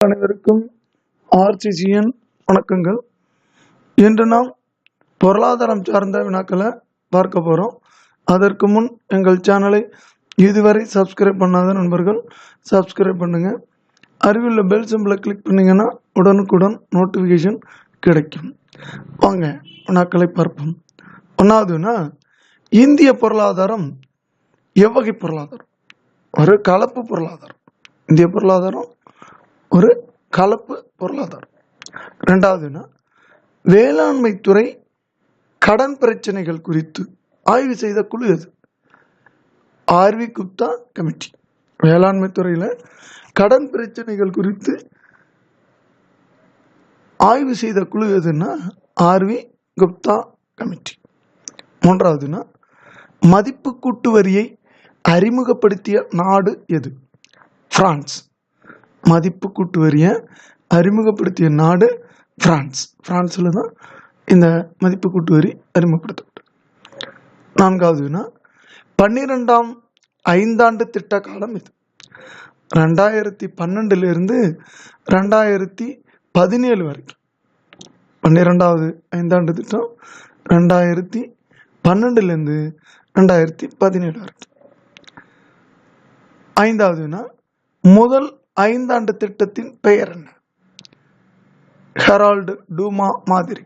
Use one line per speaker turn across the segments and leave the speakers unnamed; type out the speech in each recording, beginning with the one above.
அனைவருக்கும் ஆர்சிசிஎன் வணக்கங்கள். இன்று நாம் பொருளாதாரம் சார்ந்த வினாக்களை பார்க்க போகிறோம் அதற்கு முன் எங்கள் சேனலை இதுவரை சப்ஸ்கிரைப் பண்ணாத நண்பர்கள் சப்ஸ்கிரைப் பண்ணுங்கள் அருகில் பெல் சிம்பிளை கிளிக் பண்ணிங்கன்னா உடனுக்குடன் நோட்டிஃபிகேஷன் கிடைக்கும். வாங்க வினாக்களை பார்ப்போம். ஒன்றாவதுன்னா இந்திய பொருளாதாரம் எவ்வகை பொருளாதாரம்? ஒரு கலப்பு பொருளாதாரம். இந்திய பொருளாதாரம் ஒரு கலப்பு பொருளாதாரம். ரெண்டாவதுன்னா வேளாண்மை துறை கடன் பிரச்சனைகள் குறித்து ஆய்வு செய்த குழு எது? RV Gupta committee. வேளாண்மை துறையில் கடன் பிரச்சனைகள் குறித்து ஆய்வு செய்த குழு எதுன்னா ஆர்வி குப்தா கமிட்டி. மூன்றாவதுன்னா மதிப்பு கூட்டு வரியை அறிமுகப்படுத்திய நாடு எது? பிரான்ஸ். மதிப்பு கூட்டு வரியை அறிமுகப்படுத்திய நாடு பிரான்ஸ். பிரான்ஸில் தான் இந்த மதிப்பு கூட்டு வரி அறிமுகப்படுத்தப்பட்டது நான்காவதுனா பன்னிரெண்டாம் ஐந்தாண்டு திட்ட காலம் இது. ரெண்டாயிரத்தி பன்னெண்டுலேருந்து ரெண்டாயிரத்தி பதினேழு வரைக்கும். பன்னிரெண்டாவது ஐந்தாண்டு திட்டம் ரெண்டாயிரத்தி பன்னெண்டுலேருந்து ரெண்டாயிரத்தி பதினேழு வரைக்கும் ஐந்தாவதுனா முதல் ஐந்தாண்டு திட்டத்தின் பெயர் என்ன? ஹெரால்டு டூமா மாதிரி.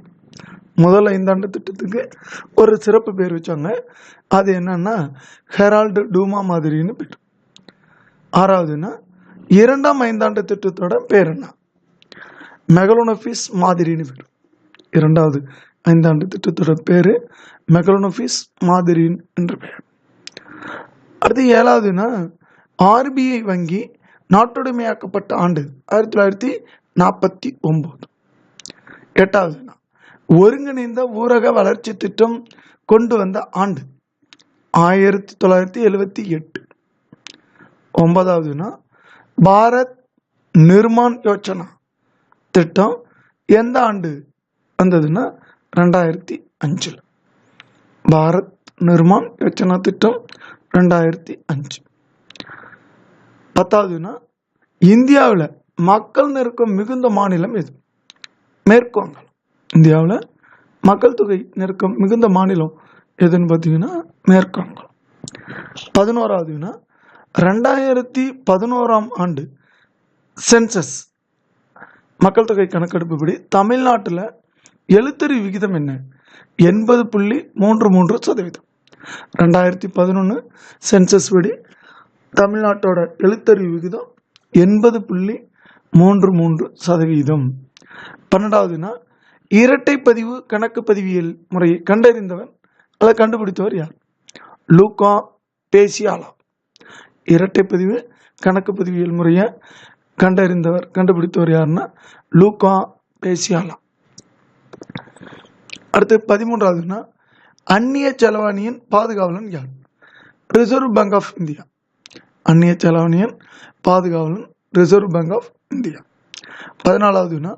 முதல் ஐந்தாண்டு திட்டத்துக்கு ஒரு சிறப்பு பேர் வச்சாங்க. அது என்னன்னா ஹெரால்டு டூமா மாதிரின்னு பேர். ஆறாவதுன்னா இரண்டாம் ஐந்தாண்டு திட்டத்தோட பேர் என்ன? மெகலோனோஃபிஸ் மாதிரின்னு பேர். இரண்டாவது ஐந்தாண்டு திட்டத்தோட பேர் மெகலோனோஃபிஸ் மாதிரின் என்று பெயர் அடுத்து ஏழாவதுன்னா ஆர்பிஐ வங்கி நாட்டுடைமையாக்கப்பட்ட ஆண்டு ஆயிரத்தி தொள்ளாயிரத்தி நாற்பத்தி ஒம்பது. எட்டாவது ஒருங்கிணைந்த ஊரக வளர்ச்சி திட்டம் கொண்டு வந்த ஆண்டு ஆயிரத்தி தொள்ளாயிரத்தி எழுவத்தி எட்டு. ஒன்பதாவதுனா பாரத் நிர்மான் யோஜனா திட்டம் எந்த ஆண்டு வந்ததுன்னா ரெண்டாயிரத்தி அஞ்சில். பாரத் நிர்மான் யோஜனா திட்டம் ரெண்டாயிரத்தி அஞ்சு. பத்தாவதுன்னா இந்தியாவில் மக்கள் நெருக்கம் மிகுந்த மாநிலம் எது? மேற்கு வங்காளம். இந்தியாவில் மக்கள் தொகை நெருக்கம் மிகுந்த மாநிலம் எதுன்னு பார்த்தீங்கன்னா மேற்கு வங்காளம். பதினோராவதுன்னா ரெண்டாயிரத்தி பதினோராம் ஆண்டு சென்சஸ். மக்கள் தொகை கணக்கெடுப்புப்படி தமிழ்நாட்டில் எழுத்தறி விகிதம் என்ன? எண்பது புள்ளி மூன்று மூன்று சதவீதம். ரெண்டாயிரத்தி பதினொன்று சென்சஸ் படி தமிழ்நாட்டோட எழுத்தறிவு விகிதம் எண்பது புள்ளி மூன்று மூன்று சதவீதம். பன்னெண்டாவதுனா இரட்டை பதிவு கணக்கு பதிவியல் முறையை கண்டறிந்தவன் அதை கண்டுபிடித்தவர் யார்? Luca Pacioli. இரட்டை பதிவு கணக்கு பதிவியல் முறையை கண்டறிந்தவர் கண்டுபிடித்தவர் யாருன்னா லூகா பேசியாலா. அடுத்து பதிமூன்றாவதுனா அந்நிய செலவாணியின் பாதுகாவலன் யார்? ரிசர்வ் பேங்க் ஆஃப் இந்தியா அந்நிய செலாவணியன் பாதுகாவலன் ரிசர்வ் பேங்க் ஆஃப் இந்தியா பதினாலாவதுனா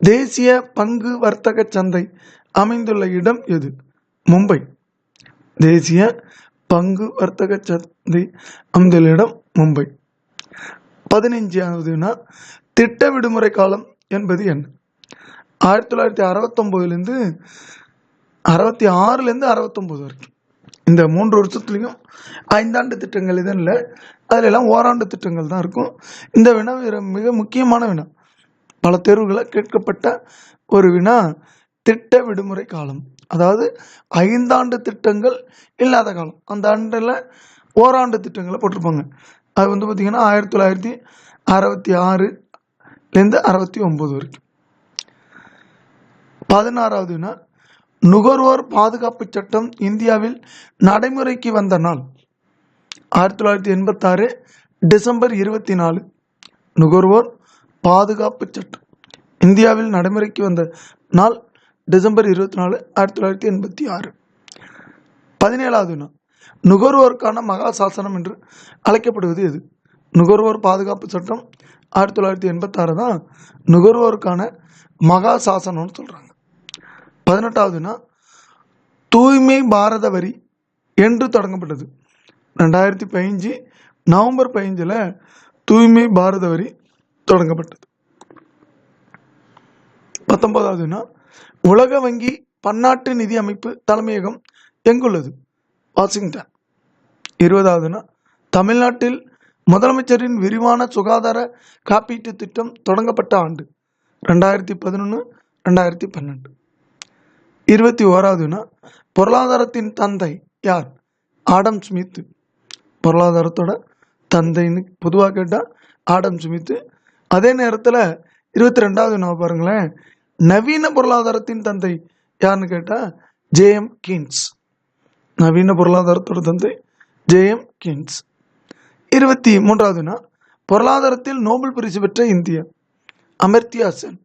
தேசிய பங்கு வர்த்தக சந்தை அமைந்துள்ள இடம் எது? மும்பை. தேசிய பங்கு வர்த்தக சந்தை அமைந்துள்ள இடம் மும்பை. பதினைஞ்சாவதுனா திட்ட விடுமுறை காலம் என்பது என்ன? ஆயிரத்தி தொள்ளாயிரத்தி அறுபத்தொம்போதுலேருந்து அறுபத்தி ஆறுலேருந்து அறுபத்தொம்போது வரைக்கும். இந்த மூன்று வருஷத்துலேயும் ஐந்தாண்டு திட்டங்கள் எதுவும் இல்லை. அதில் எல்லாம் ஓராண்டு திட்டங்கள் தான் இருக்கும். இந்த வினா மிக முக்கியமான வினா. பல தேர்வுகளை கேட்கப்பட்ட ஒரு வினா திட்ட விடுமுறை காலம். அதாவது ஐந்தாண்டு திட்டங்கள் இல்லாத காலம். அந்த ஆண்டில் ஓராண்டு திட்டங்களை போட்டிருப்பாங்க. அது வந்து பார்த்திங்கன்னா ஆயிரத்தி தொள்ளாயிரத்தி அறுபத்தி ஆறுலேருந்து அறுபத்தி ஒம்பது வரைக்கும். பதினாறாவது வினா நுகர்வோர் பாதுகாப்பு சட்டம் இந்தியாவில் நடைமுறைக்கு வந்த நாள். ஆயிரத்தி தொள்ளாயிரத்தி எண்பத்தாறு டிசம்பர் இருபத்தி நாலு. நுகர்வோர் பாதுகாப்பு சட்டம் இந்தியாவில் நடைமுறைக்கு வந்த நாள் டிசம்பர் இருபத்தி நாலு ஆயிரத்தி தொள்ளாயிரத்தி எண்பத்தி ஆறு. பதினேழாவது நாள். நுகர்வோருக்கான மகா சாசனம் என்று அழைக்கப்படுவது எது? நுகர்வோர் பாதுகாப்பு சட்டம் ஆயிரத்தி தொள்ளாயிரத்தி எண்பத்தாறு தான் நுகர்வோருக்கான மகா சாசனம்னு சொல்கிறாங்க பதினெட்டாவதுனா தூய்மை பாரத வரி என்று தொடங்கப்பட்டது. ரெண்டாயிரத்தி பதினஞ்சு நவம்பர் பதினஞ்சில் தூய்மை பாரத வரி தொடங்கப்பட்டது. பத்தொன்பதாவதுனா உலக வங்கி பன்னாட்டு நிதி அமைப்பு தலைமையகம் எங்குள்ளது? வாஷிங்டன். இருபதாவதுனா தமிழ்நாட்டில் முதலமைச்சரின் விரிவான சுகாதார காப்பீட்டு திட்டம் தொடங்கப்பட்ட ஆண்டு. ரெண்டாயிரத்தி பதினொன்று ரெண்டாயிரத்தி பன்னெண்டு. இருபத்தி ஓராவது பொருளாதாரத்தின் தந்தை யார்? ஆடம் சுமித்து. பொருளாதாரத்தோட தந்தைன்னு பொதுவாக கேட்டால் ஆடம் சுமித்து. அதே நேரத்தில் இருபத்தி ரெண்டாவது நான் பாருங்களேன். நவீன பொருளாதாரத்தின் தந்தை யாருன்னு கேட்டால் ஜேஎம் கீன்ஸ். நவீன பொருளாதாரத்தோட தந்தை ஜேஎம் கீன்ஸ். இருபத்தி மூன்றாவதுனா பொருளாதாரத்தில் நோபல் பரிசு பெற்ற இந்தியா அமர்த்தியா சென்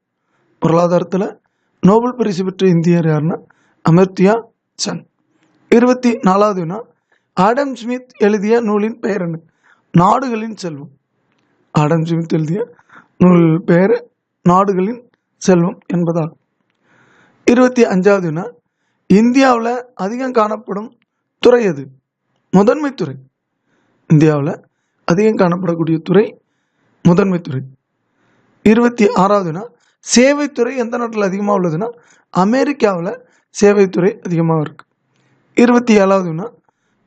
பொருளாதாரத்தில் நோபல் பரிசு பெற்ற இந்தியர் யாருன்னா? அமர்த்தியா சன். இருபத்தி நாலாவதுனா ஆடம் ஸ்மித் எழுதிய நூலின் பெயர் என்ன? நாடுகளின் செல்வம். ஆடம் ஸ்மித் எழுதிய நூல் பெயர் நாடுகளின் செல்வம் என்பதாகும். இருபத்தி அஞ்சாவதுனா இந்தியாவில் அதிகம் காணப்படும் துறை எது? முதன்மை துறை. இந்தியாவில் அதிகம் காணப்படக்கூடிய துறை முதன்மை துறை. இருபத்தி ஆறாவதுனா சேவைத்துறை எந்த நாட்டில் அதிகமாக உள்ளதுன்னா அமெரிக்காவில் சேவைத்துறை அதிகமாக இருக்குது இருபத்தி ஏழாவதுன்னா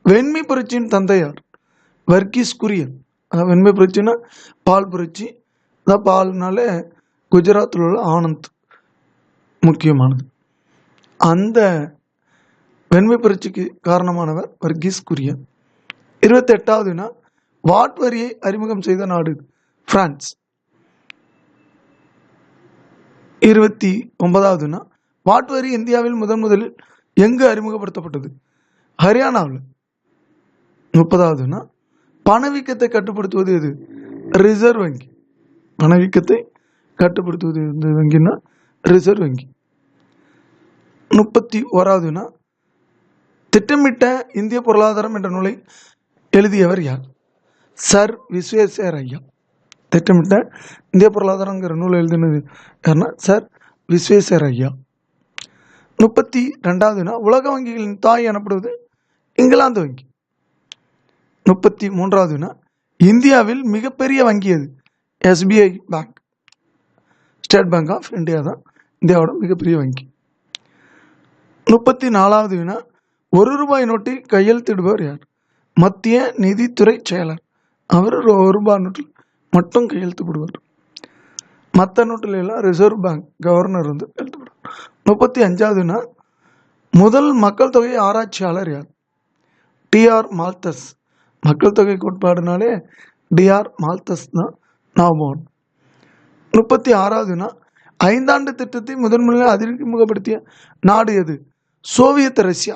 வெண்மை புரட்சியின் தந்தையார் வர்கீஸ் குரியன். அதாவது வெண்மை புரட்சின்னா பால் புரட்சி. அதான் பால்னாலே குஜராத்தில் உள்ள ஆனந்த் முக்கியமானது. அந்த வெண்மை புரட்சிக்கு காரணமானவர் வர்கீஸ் குரியன். இருபத்தி எட்டாவதுனா வாட் வரியை அறிமுகம் செய்த நாடு பிரான்ஸ் இருபத்தி ஒன்பதாவதுனா வாட் வரி இந்தியாவில் முதன் முதலில் எங்கு அறிமுகப்படுத்தப்பட்டது? ஹரியானாவில். முப்பதாவதுனா பணவீக்கத்தை கட்டுப்படுத்துவது எது? ரிசர்வ் வங்கி. பணவீக்கத்தை கட்டுப்படுத்துவது எந்த வங்கின்னா ரிசர்வ் வங்கி. முப்பத்தி ஓராவதுனா திட்டமிட்ட இந்திய பொருளாதாரம் என்ற நூலை எழுதியவர் யார்? சர் விஸ்வேஸ்வர ஐயா திட்டமிட்ட இந்திய பொருளாதாரங்கிற நூல் எழுதினது யாருன்னா சார் விஸ்வேஸ்வர் ஐயா. முப்பத்தி ரெண்டாவதுனா உலக வங்கிகளின் தாய் எனப்படுவது இங்கிலாந்து வங்கி. முப்பத்தி மூன்றாவதுனா இந்தியாவில் மிகப்பெரிய வங்கி அது SBI bank. State bank of India தான் இந்தியாவோட மிகப்பெரிய வங்கி. முப்பத்தி நாலாவது வினா ஒரு ரூபாய் நோட்டை கையெழுத்திடுபவர் யார்? மத்திய நிதித்துறை செயலர். அவர் ஒரு ரூபாய் நோட்டில் மட்டும் கையெழுத்து போடுவார் மற்ற நோட்டில் எல்லாம் ரிசர்வ் பேங்க் கவர்னர் வந்து கையெழுத்து போடுவார் முப்பத்தி அஞ்சாவதுனா முதல் மக்கள் தொகை ஆராய்ச்சியாளர் யார்? TR Malthus. மக்கள் தொகை கோட்பாடுனாலே டிஆர் மால்தஸ் தான் ஞாபகம் முப்பத்தி ஆறாவதுனா ஐந்தாண்டு திட்டத்தை முதன்முறையாக அறிமுகப்படுத்திய நாடு எது? Soviet Russia.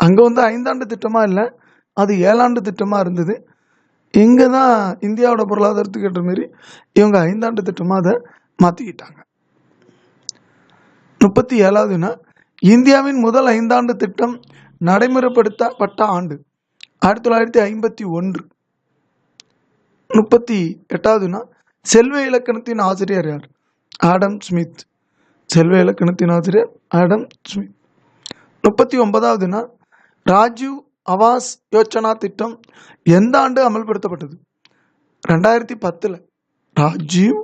அங்கே வந்து ஐந்தாண்டு திட்டமாக இல்லை அது ஏழாண்டு திட்டமாக இருந்தது. இங்கே தான் இந்தியாவோட பொருளாதாரத்துக்கு ஏற்ற மாரி இவங்க ஐந்தாண்டு திட்டமாக அதை மாற்றிக்கிட்டாங்க முப்பத்தி ஏழாவதுன்னா இந்தியாவின் முதல் ஐந்தாண்டு திட்டம் நடைமுறைப்படுத்தப்பட்ட ஆண்டு. ஆயிரத்தி தொள்ளாயிரத்தி ஐம்பத்தி ஒன்று. முப்பத்தி எட்டாவதுன்னா செல்வ இலக்கணத்தின் ஆசிரியர் யார்? Adam Smith. செல்வ இலக்கணத்தின் ஆசிரியர் ஆடம் ஸ்மித். முப்பத்தி ஒன்பதாவதுன்னா ராஜீவ் ஆவாஸ் யோஜனா திட்டம் எந்த ஆண்டு அமல்படுத்தப்பட்டது? ரெண்டாயிரத்தி பத்தில் ராஜீவ்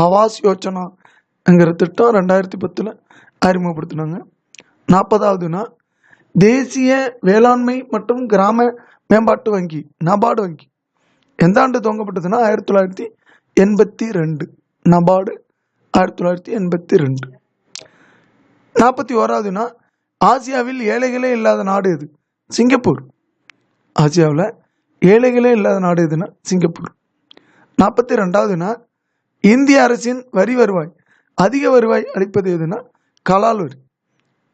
ஆவாஸ் யோஜனாங்கிற திட்டம் ரெண்டாயிரத்தி பத்தில் அறிமுகப்படுத்தினாங்க. நாற்பதாவதுனா தேசிய வேளாண்மை மற்றும் கிராம மேம்பாட்டு வங்கி நபார்டு வங்கி. எந்த ஆண்டு துவங்கப்பட்டதுன்னா ஆயிரத்தி தொள்ளாயிரத்தி எண்பத்தி ரெண்டு. நபார்டு ஆயிரத்தி தொள்ளாயிரத்தி எண்பத்தி ரெண்டு. நாற்பத்தி ஓராவதுனா ஆசியாவில் ஏழைகளே இல்லாத நாடு எது? சிங்கப்பூர். ஆசியாவில் ஏழைகளே இல்லாத நாடு எதுனா சிங்கப்பூர். நாற்பத்தி ரெண்டாவதுனா இந்திய அரசின் வரி வருவாய் அதிக வருவாய் அளிப்பது எதுனா கலால் வரி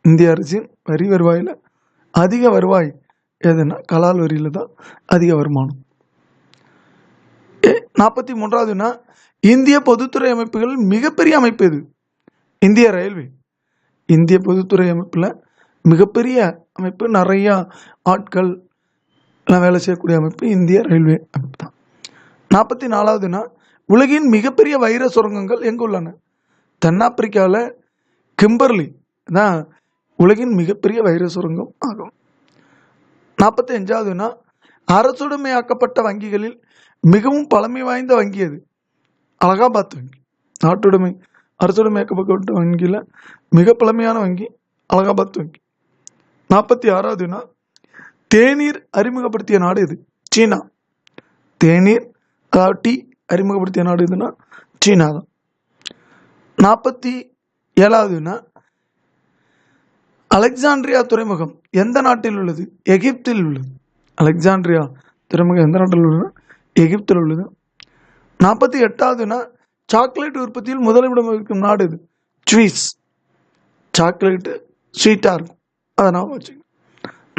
இந்திய அரசின் வரி வருவாயில் அதிக வருவாய் எதுனா கலால் வரியில் தான் அதிக வருமானம். நாற்பத்தி மூன்றாவதுனா இந்திய பொதுத்துறை அமைப்புகள் மிகப்பெரிய அமைப்பு எது? இந்திய ரயில்வே. இந்திய பொதுத்துறை அமைப்பில் மிகப்பெரிய அமைப்பு நிறையா ஆட்கள் எல்லாம் வேலை செய்யக்கூடிய அமைப்பு இந்திய ரயில்வே அமைப்பு தான். நாற்பத்தி நாலாவதுனா உலகின் மிகப்பெரிய வைர சுரங்கங்கள் எங்கே உள்ளன? தென்னாப்பிரிக்காவில் கிம்பர்லி தான் உலகின் மிகப்பெரிய வைர சுரங்கம் ஆகும். நாற்பத்தி அஞ்சாவதுனா அரசுடைமையாக்கப்பட்ட வங்கிகளில் மிகவும் பழமை வாய்ந்த வங்கி அது. அலகாபாத் வங்கி. நாட்டுடைமை அரசுடைமையாக்கப்பட்ட வங்கியில் மிக பழமையான வங்கி அலகாபாத் வங்கி. நாற்பத்தி ஆறாவதுனா தேநீர் அறிமுகப்படுத்திய நாடு இது சீனா. தேநீர் அதாவது டீ அறிமுகப்படுத்திய நாடு எதுனா? சீனா தான். நாற்பத்தி ஏழாவதுனா அலெக்சாண்ட்ரியா துறைமுகம் எந்த நாட்டில் உள்ளது? எகிப்தில் உள்ளது. அலெக்சாண்ட்ரியா துறைமுகம் எந்த நாட்டில் உள்ளது எகிப்தில் உள்ளது. நாற்பத்தி எட்டாவதுனா சாக்லேட் உற்பத்தியில் முதலிடம் இருக்கும் நாடு இது சுவிஸ். சாக்லேட்டு ஸ்வீட்டாக இருக்கும். அதை நான் வச்சுக்கோங்க.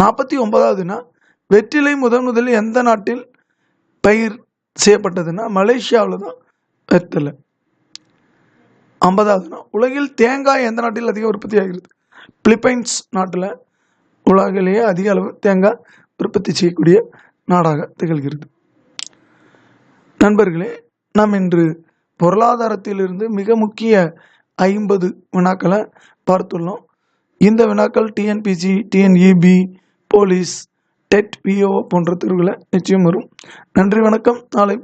நாற்பத்தி ஒன்பதாவதுனா வெற்றிலை முதன் முதலில் எந்த நாட்டில் பயிர் செய்யப்பட்டதுன்னா மலேசியாவில் தான் வெற்றிலை. ஐம்பதாவதுனா உலகில் தேங்காய் எந்த நாட்டில் அதிக உற்பத்தி ஆகிறது? பிலிப்பைன்ஸ் நாட்டில் உலகிலேயே அதிக அளவு தேங்காய் உற்பத்தி செய்யக்கூடிய நாடாக திகழ்கிறது. நண்பர்களே நாம் இன்று பொருளாதாரத்திலிருந்து மிக முக்கிய ஐம்பது வினாக்களை பார்த்துள்ளோம். இந்த வினாக்கள் TNPSC TNEB police TET PO போன்ற தேர்வுகளை நிச்சயம் வரும். நன்றி வணக்கம். நாளை